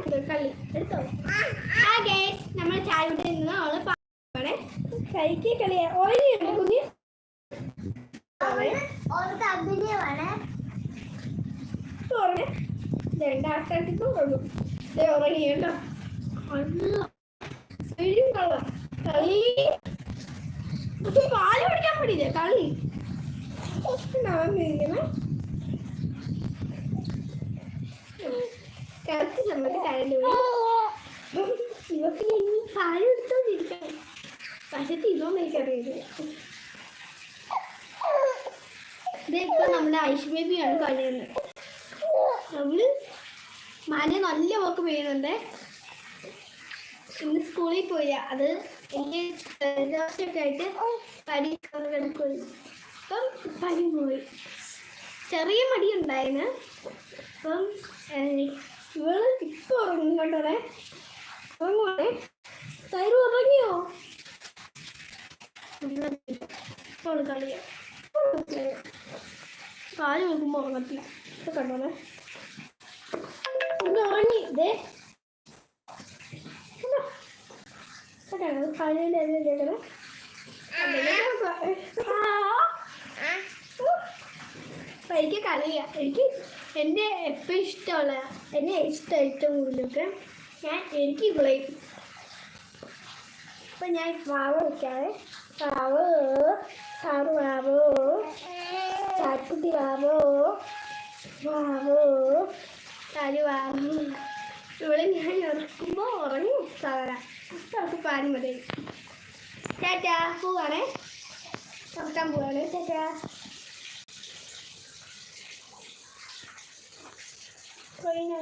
എടുത്തോ കളി എടുത്തോ ആ ഗേസ് നമ്മൾ ചായ വിട്ട് നിന്ന് അവൾ പാടേ കൈക്ക് കളിയാ ഓയിലുണ്ട് കുഞ്ഞ് ഉറങ്ങി രണ്ടാൾക്കാർക്ക് ഉറങ്ങും ദേ ഉറങ്ങി കേട്ടോ അല്ല ശരിയും കള്ള കളി പാൽ കുടിക്കാൻ പറ്റില്ല കളി ഇങ്ങനെ മഴ നല്ല പോക്ക് പെയ്യുന്നുണ്ട്. ഇന്ന് സ്കൂളിൽ പോയ. അത് എനിക്ക് ആയിട്ട് പടി അപ്പം പനി പോയി. ചെറിയ മടി ഉണ്ടായിരുന്നു അപ്പം ഇവൾ ഇപ്പൊ ഉറങ്ങും കേട്ടോടെ. ഉറങ്ങുവാണേ സൈറ് ഉറങ്ങിയോ? ഇപ്പോൾ കളിയാ. കാൽ നോക്കുമ്പോൾ ഉറങ്ങത്തില്ല ഇപ്പൊ കണ്ടോളെ ഒന്ന് ഉറങ്ങി. ഇതേ. കളിയുടെ കേൾക്കണേ അപ്പൊ എനിക്ക് കളിയാ എനിക്ക് എന്റെ എപ്പോൾ ഇഷ്ടമുള്ള എന്നെ ഇഷ്ടം ഏറ്റവും കൂടുതലൊക്കെ ഞാൻ എനിക്ക് ഇവിടെ അപ്പൊ ഞാൻ വാവ് വെക്കാതെ വാവ് സാറ് വാവോ ചാക്കുട്ടി വാവോ വാവോ താരി വാവോ ഇവിടെ ഞാൻ ഉറക്കുമ്പോൾ ഉറങ്ങും. സാധാരണ അവർക്ക് പാനി മതി ടാറ്റാ പോവാണേ. ഉറക്കാൻ പോവാണ്. ടാറ്റാ. これの。